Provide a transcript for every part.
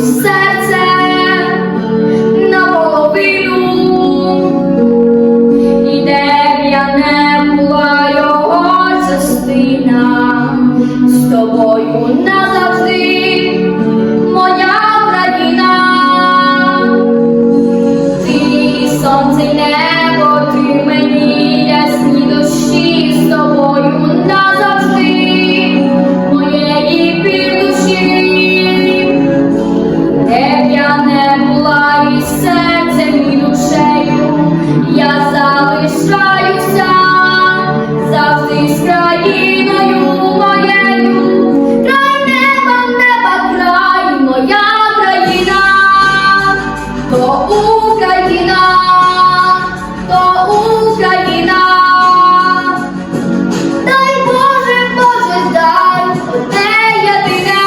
серце. Залишаюся завжди країною моєю. Край неба, неба, край, моя країна, то Україна, то Україна. Дай Боже, Боже, дай одне єдине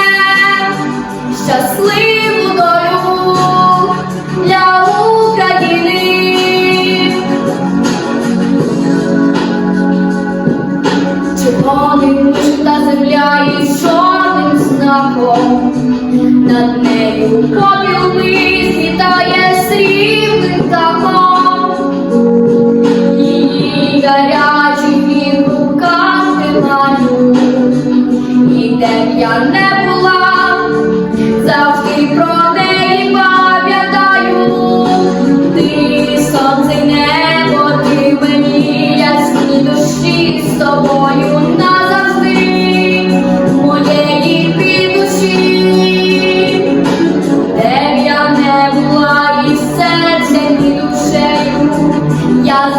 та чорним знаком, над нею попіл висвітає срібним птахом. Її гарячий він в руках тримаю, і де б я не була, завжди про неї пам'ятаю. Ти сонце небо, ти мені ясні душі з тобою я